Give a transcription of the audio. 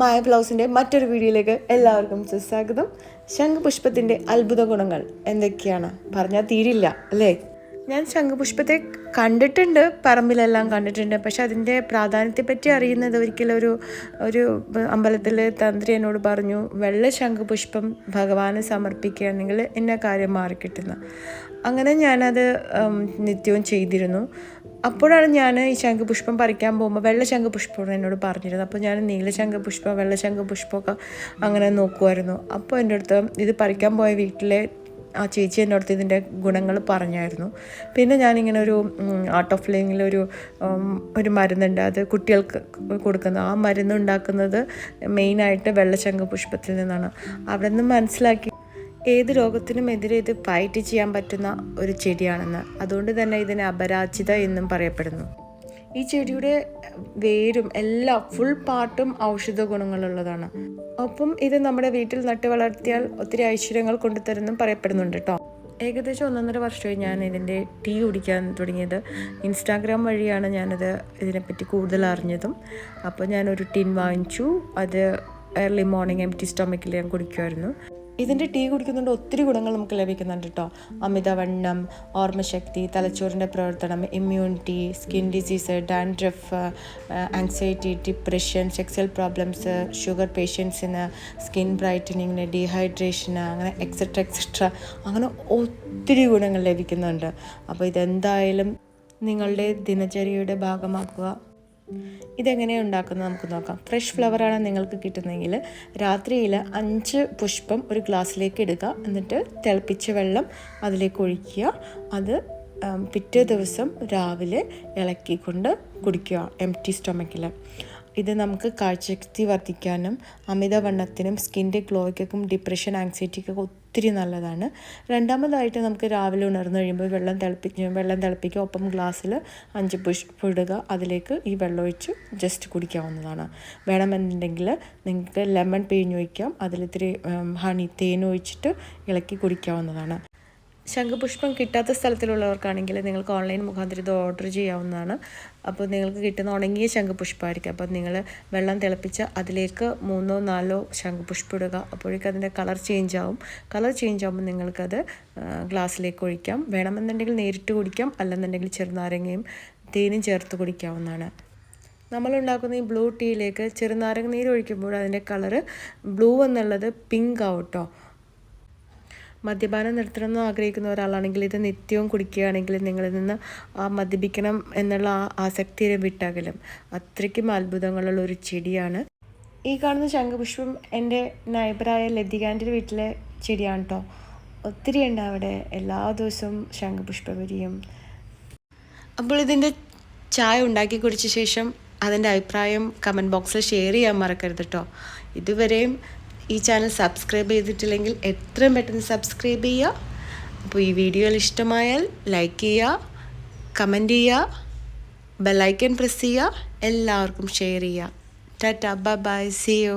മായ ബ്ലൗസിന്റെ മറ്റൊരു വീഡിയോയിലേക്ക് എല്ലാവർക്കും സുസ്വാഗതം. ശംഖുപുഷ്പത്തിന്റെ അത്ഭുത ഗുണങ്ങൾ എന്തൊക്കെയാണ്? പറഞ്ഞാൽ തീരില്ല അല്ലേ? ഞാൻ ശംഖുപുഷ്പത്തെ കണ്ടിട്ടുണ്ട് പറമ്പിലെല്ലാം കണ്ടിട്ടുണ്ട്. പക്ഷെ അതിന്റെ പ്രാധാന്യത്തെപ്പറ്റി അറിയുന്നത് ഒരിക്കലും ഒരു ഒരു അമ്പലത്തിൽ തന്ത്രി എന്നോട് പറഞ്ഞു വെള്ള ശംഖുപുഷ്പം ഭഗവാന് സമർപ്പിക്കുകയാണെങ്കിൽ എന്നെ കാര്യം മാറിക്കിട്ടുന്ന. അങ്ങനെ ഞാനത് നിത്യവും ചെയ്തിരുന്നു. അപ്പോഴാണ് ഞാൻ ഈ ശംഖുപുഷ്പം പറിക്കാൻ പോകുമ്പോൾ വെള്ള ശംഖുപുഷ്പമാണ് എന്നോട് പറഞ്ഞിരുന്നത്. അപ്പോൾ ഞാൻ നീല ശംഖുപുഷ്പം വെള്ള ശംഖുപുഷ്പമൊക്കെ അങ്ങനെ നോക്കുമായിരുന്നു അപ്പോൾ എന്റെ അടുത്ത് ഇത് പറിക്കാൻ പോയ വീട്ടിലെ ആ ചേച്ചി എന്റെ അടുത്ത് ഇതിന്റെ ഗുണങ്ങൾ പറഞ്ഞായിരുന്നു. പിന്നെ ഞാനിങ്ങനെ ഒരു ആർട്ട് ഓഫ് ലിവിങ്ങിൽ ഒരു ഒരു മരുന്നുണ്ട്. അത് കുട്ടികൾക്ക് കൊടുക്കുന്ന ആ മരുന്ന് ഉണ്ടാക്കുന്നത് മെയിനായിട്ട് വെള്ളശംഖ പുഷ്പത്തിൽ നിന്നാണ്. അവിടെ നിന്ന് മനസ്സിലാക്കി ഏത് രോഗത്തിനും എതിരെ ഇത് ഫൈറ്റ് ചെയ്യാൻ പറ്റുന്ന ഒരു ചെടിയാണെന്ന്. അതുകൊണ്ട് തന്നെ ഇതിന് അപരാജിത എന്നും പറയപ്പെടുന്നു. ഈ ചെടിയുടെ വേരും എല്ലാ ഫുൾ പാർട്ടും ഔഷധ ഗുണങ്ങളുള്ളതാണ്. ഒപ്പം ഇത് നമ്മുടെ വീട്ടിൽ നട്ട് വളർത്തിയാൽ ഒത്തിരി ഐശ്വര്യങ്ങൾ കൊണ്ടുതരുന്നും പറയപ്പെടുന്നുണ്ട് കേട്ടോ ഏകദേശം ഒന്നൊന്നര വർഷമായി ഞാൻ ഇതിന്റെ ടീ കുടിക്കാൻ തുടങ്ങിയത്. ഇൻസ്റ്റാഗ്രാം വഴിയാണ് ഞാനത് ഇതിനെപ്പറ്റി കൂടുതൽ അറിഞ്ഞതും. അപ്പോൾ ഞാനൊരു ടിൻ വാങ്ങിച്ചു. അത് ഏർലി മോർണിംഗ് എം ടി സ്റ്റൊമക്കിൽ ഞാൻ കുടിക്കുമായിരുന്നു. ഇതിന്റെ ടീ കുടിക്കുന്നതുകൊണ്ട് ഒത്തിരി ഗുണങ്ങൾ നമുക്ക് ലഭിക്കുന്നുണ്ട് കേട്ടോ അമിതവണ്ണം ഓർമ്മശക്തി തലച്ചോറിന്റെ പ്രവർത്തനം immunity skin disease dandruff anxiety depression sexual problems sugar പേഷ്യൻസിന് സ്കിൻ ബ്രൈറ്റനിങ്ങിന് ഡീഹൈഡ്രേഷന് അങ്ങനെ എക്സെട്ര എക്സെട്ര അങ്ങനെ ഒത്തിരി ഗുണങ്ങൾ ലഭിക്കുന്നുണ്ട്. അപ്പോൾ ഇതെന്തായാലും നിങ്ങളുടെ ദിനചര്യയുടെ ഭാഗമാക്കുക. ഇതെങ്ങനെയാണ് ഉണ്ടാക്കുന്നത് നമുക്ക് നോക്കാം. ഫ്രഷ് ഫ്ലവറാണ് നിങ്ങൾക്ക് കിട്ടുന്നതെങ്കിൽ രാത്രിയിൽ അഞ്ച് പുഷ്പം ഒരു ഗ്ലാസ്സിലേക്ക് ഇടുക. എന്നിട്ട് തിളപ്പിച്ച വെള്ളം അതിലേക്ക് ഒഴിക്കുക. അത് പിറ്റേ ദിവസം രാവിലെ ഇളക്കിക്കൊണ്ട് കുടിക്കുക എം ടി സ്റ്റൊമക്കിൽ ഇത് നമുക്ക് കാഴ്ചശക്തി വർദ്ധിക്കാനും അമിതവണ്ണത്തിനും സ്കിന്റെ ഗ്ലോയ്ക്കും ഡിപ്രഷൻ ആങ്സൈറ്റിക്കൊക്കെ ഒത്തിരി നല്ലതാണ്. രണ്ടാമതായിട്ട് നമുക്ക് രാവിലെ ഉണർന്നു കഴിയുമ്പോൾ വെള്ളം തിളപ്പിച്ച് വെള്ളം തിളപ്പിക്കുക ഒപ്പം ഗ്ലാസ്സിൽ അഞ്ച് പുഷ്പം ഇടുക അതിലേക്ക് ഈ വെള്ളം ഒഴിച്ച് ജസ്റ്റ് കുടിക്കാവുന്നതാണ്. വേണമെന്നുണ്ടെങ്കിൽ നിങ്ങൾക്ക് ലെമൺ പിഴിഞ്ഞ് ഒഴിക്കാം അതിലിത്തിരി ഹണി തേൻ ഒഴിച്ചിട്ട് ഇളക്കി കുടിക്കാവുന്നതാണ്. ശംഖുപുഷ്പം കിട്ടാത്ത സ്ഥലത്തിലുള്ളവർക്കാണെങ്കിൽ നിങ്ങൾക്ക് ഓൺലൈൻ മുഖാന്തരം ഇത് ഓർഡർ ചെയ്യാവുന്നതാണ്. അപ്പോൾ നിങ്ങൾക്ക് കിട്ടുന്ന ഉണങ്ങിയ ശംഖുപുഷ്പമായിരിക്കും അപ്പോൾ നിങ്ങൾ വെള്ളം തിളപ്പിച്ച് അതിലേക്ക് മൂന്നോ നാലോ ശംഖുപുഷ്പം ഇടുക. അപ്പോഴേക്കും അതിന്റെ കളർ ചേഞ്ച് ആവും. കളർ ചേഞ്ച് ആകുമ്പോൾ നിങ്ങൾക്കത് ഗ്ലാസ്സിലേക്ക് ഒഴിക്കാം. വേണമെന്നുണ്ടെങ്കിൽ നേരിട്ട് കുടിക്കാം. അല്ലെന്നുണ്ടെങ്കിൽ ചെറുനാരങ്ങയും തേനും ചേർത്ത് കുടിക്കാവുന്നതാണ്. നമ്മളുണ്ടാക്കുന്ന ഈ ബ്ലൂ ടീയിലേക്ക് ചെറുനാരങ്ങ നീര് ഒഴിക്കുമ്പോൾ അതിന്റെ കളറ് ബ്ലൂ എന്നുള്ളത് പിങ്ക് ആവും കേട്ടോ. മദ്യപാനം നിർത്തണമെന്ന് ആഗ്രഹിക്കുന്ന ഒരാളാണെങ്കിൽ ഇത് നിത്യവും കുടിക്കുകയാണെങ്കിൽ നിങ്ങളിൽ നിന്ന് ആ മദ്യപിക്കണം എന്നുള്ള ആ ആസക്തിയെ വിട്ടകലും. അത്രയ്ക്കും അത്ഭുതങ്ങളുള്ള ഒരു ചെടിയാണ്. ഈ കാണുന്ന ശംഖുപുഷ്പം എന്റെ നൈബറായ ലതികാന്റെ വീട്ടിലെ ചെടിയാണ് കേട്ടോ ഒത്തിരി ഉണ്ട് അവിടെ. എല്ലാ ദിവസവും ശംഖുപുഷ്പം വിരിയും അപ്പോൾ ഇതിന്റെ ചായ ഉണ്ടാക്കി കുടിച്ച ശേഷം അതിന്റെ അഭിപ്രായം കമന്റ് ബോക്സിൽ ഷെയർ ചെയ്യാൻ മറക്കരുത് കേട്ടോ ഇതുവരെയും ഈ ചാനൽ സബ്സ്ക്രൈബ് ചെയ്തിട്ടില്ലെങ്കിൽ എത്രയും പെട്ടെന്ന് സബ്സ്ക്രൈബ് ചെയ്യുക. അപ്പോൾ ഈ വീഡിയോയിൽ ഇഷ്ടമായാൽ ലൈക്ക് ചെയ്യുക കമന്റ് ചെയ്യുക ബെല്ലൈക്കൺ പ്രസ് ചെയ്യുക എല്ലാവർക്കും ഷെയർ ചെയ്യുക. Tata by C U